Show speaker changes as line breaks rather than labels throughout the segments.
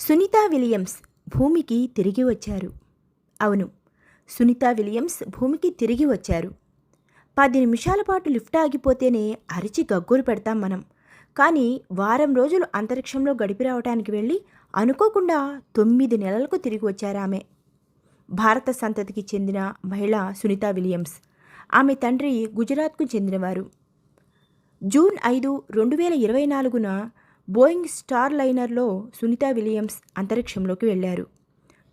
Sunitha Williams భూమికి తిరిగి వచ్చారు. అవును సునీత విలియమ్స్ భూమికి తిరిగి వచ్చారు. పది నిమిషాల పాటు లిఫ్ట్ ఆగిపోతేనే అరిచి గగ్గోలు పెడతాం మనం. కానీ వారం రోజులు అంతరిక్షంలో గడిపి రావటానికి వెళ్ళి అనుకోకుండా తొమ్మిది నెలలకు తిరిగి వచ్చారు ఆమె. భారత సంతతికి చెందిన మహిళ సునీత విలియమ్స్ ఆమె తండ్రి గుజరాత్కు చెందినవారు. జూన్ ఐదు రెండు వేల ఇరవై నాలుగున బోయింగ్ స్టార్ లైనర్లో సునీత విలియమ్స్ అంతరిక్షంలోకి వెళ్ళారు.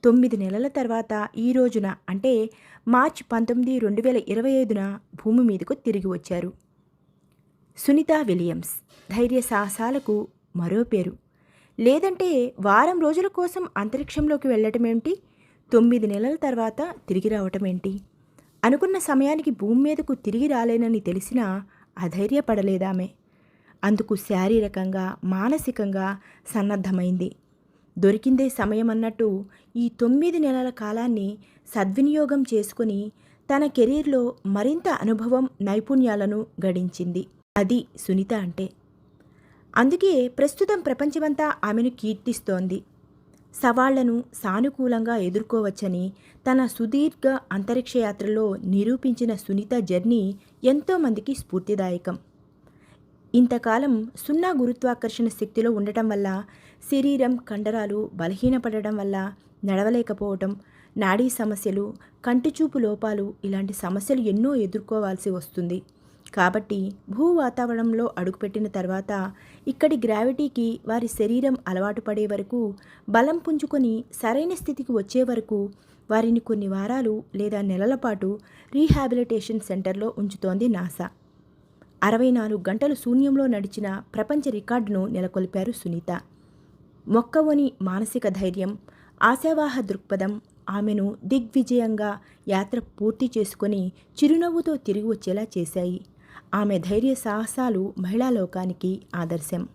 తొమ్మిది నెలల తర్వాత ఈ రోజున అంటే మార్చి పంతొమ్మిది రెండు వేల ఇరవై ఐదున భూమి మీదకు తిరిగి వచ్చారు. సునీత విలియమ్స్ ధైర్య సాహసాలకు మరో పేరు. లేదంటే వారం రోజుల కోసం అంతరిక్షంలోకి వెళ్ళటం ఏమిటి? తొమ్మిది నెలల తర్వాత తిరిగి రావటం ఏంటి? అనుకున్న సమయానికి భూమి మీదకు తిరిగి రాలేనని తెలిసినా అధైర్యపడలేదామే. అందుకు శారీరకంగా మానసికంగా సన్నద్ధమైంది. దొరికిందే సమయం అన్నట్టు ఈ తొమ్మిది నెలల కాలాన్ని సద్వినియోగం చేసుకుని తన కెరీర్లో మరింత అనుభవం నైపుణ్యాలను గడించింది. అది సునీత అంటే. అందుకే ప్రస్తుతం ప్రపంచమంతా ఆమెను కీర్తిస్తోంది. సవాళ్ళను సానుకూలంగా ఎదుర్కోవచ్చని తన సుదీర్ఘ అంతరిక్ష యాత్రలో నిరూపించిన సునీత జర్నీ ఎంతోమందికి స్ఫూర్తిదాయకం. ఇంతకాలం సున్నా గురుత్వాకర్షణ శక్తిలో ఉండటం వల్ల శరీరం కండరాలు బలహీనపడటం వల్ల నడవలేకపోవటం నాడీ సమస్యలు కంటిచూపు లోపాలు ఇలాంటి సమస్యలు ఎన్నో ఎదుర్కోవాల్సి వస్తుంది. కాబట్టి భూ వాతావరణంలో అడుగుపెట్టిన తర్వాత ఇక్కడి గ్రావిటీకి వారి శరీరం అలవాటు పడే వరకు బలం పుంజుకొని సరైన స్థితికి వచ్చే వరకు వారిని కొన్ని వారాలు లేదా నెలల పాటు రీహాబిలిటేషన్ సెంటర్లో ఉంచుతోంది నాసా. అరవై నాలుగు గంటలు శూన్యంలో నడిచిన ప్రపంచ రికార్డును నెలకొల్పారు సునీత. మొక్కవోని మానసిక ధైర్యం ఆశావాహ దృక్పథం ఆమెను దిగ్విజయంగా యాత్ర పూర్తి చేసుకొని చిరునవ్వుతో తిరిగి వచ్చేలా చేశాయి. ఆమె ధైర్య సాహసాలు మహిళా లోకానికి ఆదర్శం.